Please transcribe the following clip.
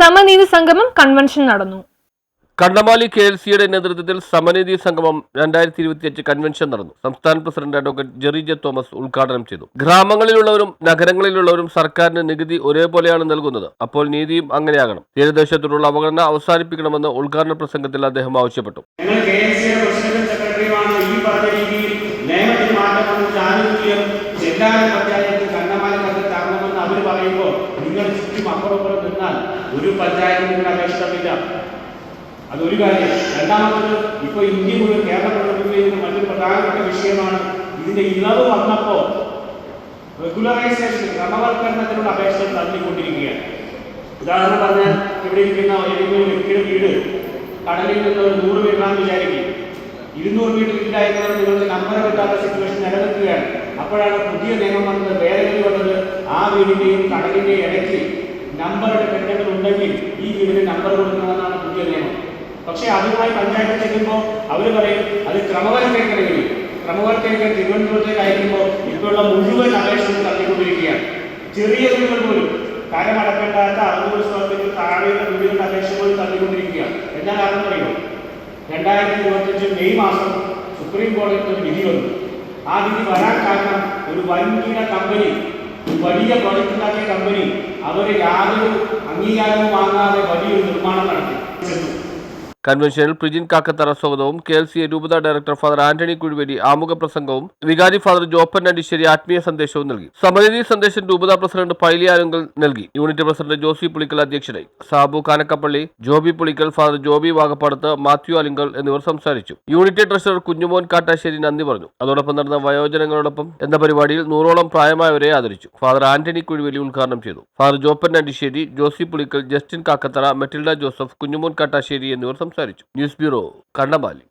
സമനീതി സംഗമം കൺവെൻഷൻ നടന്നു. Kannamaly K L സിയുടെ നേതൃത്വത്തിൽ സമനിധി സംഗമം രണ്ടായിരത്തി ഇരുപത്തിയഞ്ച് കൺവെൻഷൻ നടന്നു. സംസ്ഥാന president advocate Jerry J Thomas ഉദ്ഘാടനം ചെയ്തു. ഗ്രാമങ്ങളിലുള്ളവരും നഗരങ്ങളിലുള്ളവരും സർക്കാരിന് നികുതി ഒരേപോലെയാണ് നൽകുന്നത്. അപ്പോൾ നീതിയും അങ്ങനെയാകണം. തീരദേശത്തോടുള്ള അവഗണന അവസാനിപ്പിക്കണമെന്ന് ഉദ്ഘാടന പ്രസംഗത്തിൽ അദ്ദേഹം ആവശ്യപ്പെട്ടു ഞങ്ങൾ കെ എസ് സിയുടെ പ്രസിഡന്റും സെക്രട്ടറിയുമാണ് ഈ പറഞ്ഞ രീതിയിൽ നിയമത്തിൽ മാറ്റം വന്ന് ചാനൂക്യം ചെല്ലാന പഞ്ചായത്ത് കണ്ണമാലി പദ്ധതി തരണമെന്ന് അവർ പറയുമ്പോൾ നിങ്ങൾ ചുറ്റും അപ്പുറപ്പുറം നിന്നാൽ ഒരു പഞ്ചായത്തിനും നിങ്ങളുടെ അപേക്ഷിതമില്ല അതൊരു കാര്യം. രണ്ടാമത്തത് ഇപ്പൊ ഇന്ത്യ മുഴുവൻ കേരളം പ്രവർത്തിക്കുന്ന മറ്റൊരു പ്രധാനപ്പെട്ട വിഷയമാണ് ഇതിന്റെ ഇളവ് വന്നപ്പോൾ റെഗുലറൈസേഷൻ ക്രമവൽക്കരണത്തിനുള്ള അപേക്ഷ തള്ളിക്കൊണ്ടിരിക്കുകയാണ്. ഉദാഹരണം പറഞ്ഞാൽ ഇവിടെ ഇരിക്കുന്ന ഏതെങ്കിലും വ്യക്തിയുടെ വീട് കടലിൽ നിന്ന് ഒരു നൂറ് മീറ്ററാണെന്ന് വിചാരിക്കും. ഇരുന്നൂറ് മീറ്റർ ഇല്ലായിരുന്നത് നിങ്ങൾക്ക് നമ്പർ കിട്ടാത്ത സിറ്റുവേഷൻ നിലനിൽക്കുകയാണ്. അപ്പോഴാണ് പുതിയ നിയമം വന്നത്. ഭേദഗതി വന്നത്? ആ വീടിന്റെയും ഇടയ്ക്ക് നമ്പറുടെ കെട്ടുകൾ ഉണ്ടെങ്കിൽ ഈ വീടിന് നമ്പർ കൊടുക്കണമെന്നാണ് പുതിയ നിയമം. പക്ഷേ അതുമായി പഞ്ചായത്ത് ചെല്ലുമ്പോൾ അവർ പറയും അത് ക്രമവൽക്കരിക്കണമെങ്കിൽ ക്രമവൽക്കരിക്കാൻ തിരുവനന്തപുരത്തേക്ക് അയക്കുമ്പോൾ ഇപ്പോഴുള്ള മുഴുവൻ അപേക്ഷകൾ തള്ളിക്കൊണ്ടിരിക്കുകയാണ് ചെറിയ വീടുകൾ പോലും കരമടക്കേണ്ടാത്ത അറുന്നൂറ് സ്ഥലത്തേക്ക് താഴെയുള്ള വീടുകളുടെ അപേക്ഷ പോലും തള്ളിക്കൊണ്ടിരിക്കുകയാണ് എന്താ കാരണം പറയുമോ രണ്ടായിരത്തി ഇരുപത്തഞ്ച് മെയ് മാസം സുപ്രീം കോടതി ഒരു വിധി വന്നു. ആ വിധി വരാൻ കാരണം ഒരു വൻകിട കമ്പനി വലിയ പ്രോജക്റ്റ് ഉണ്ടാക്കിയ കമ്പനി അവർ യാതൊരു അംഗീകാരവും വാങ്ങാതെ വലിയൊരു നിർമ്മാണം നടത്തി. കൺവെൻഷനിൽ പ്രിജിൻ കാക്കത്തറ സ്വാഗതവും കെ എൽ സി രൂപത ഡയറക്ടർ ഫാദർ ആന്റണി കുഴിവേലി ആമുഖ പ്രസംഗവും വികാരി ഫാദർ ജോപ്പൻ അണ്ടിശ്ശേരി ആത്മീയ സന്ദേശവും നൽകി. സമനിധി സന്ദേശം രൂപത പ്രസിഡന്റ് പൈലി ആനുങ്കൽ നൽകി. യൂണിറ്റ് പ്രസിഡന്റ് ജോസി പുളിക്കൽ അധ്യക്ഷനായി. സാബു കാനക്കപ്പള്ളി ജോബി പുളിക്കൽ ഫാദർ ജോബി വാഗപ്പാടത്ത് മാത്യു അലിങ്കൽ എന്നിവർ സംസാരിച്ചു. യൂണിറ്റ് ട്രഷറർ കുഞ്ഞുമോൻ കാട്ടാശ്ശേരി നന്ദി പറഞ്ഞു. അതോടൊപ്പം നടന്ന വയോജനങ്ങളോടൊപ്പം എന്ന പരിപാടിയിൽ നൂറോളം പ്രായമായവരെ ആദരിച്ചു. ഫാദർ ആന്റണി കുഴുവേലി ഉദ്ഘാടനം ചെയ്തു. Father Joppan Andissery Josy Pulickal Justin Kakkathara Metilda Joseph Kunjumon Kattassery എന്നിവർ സംസാരിച്ചു. News bureau Kannamaly.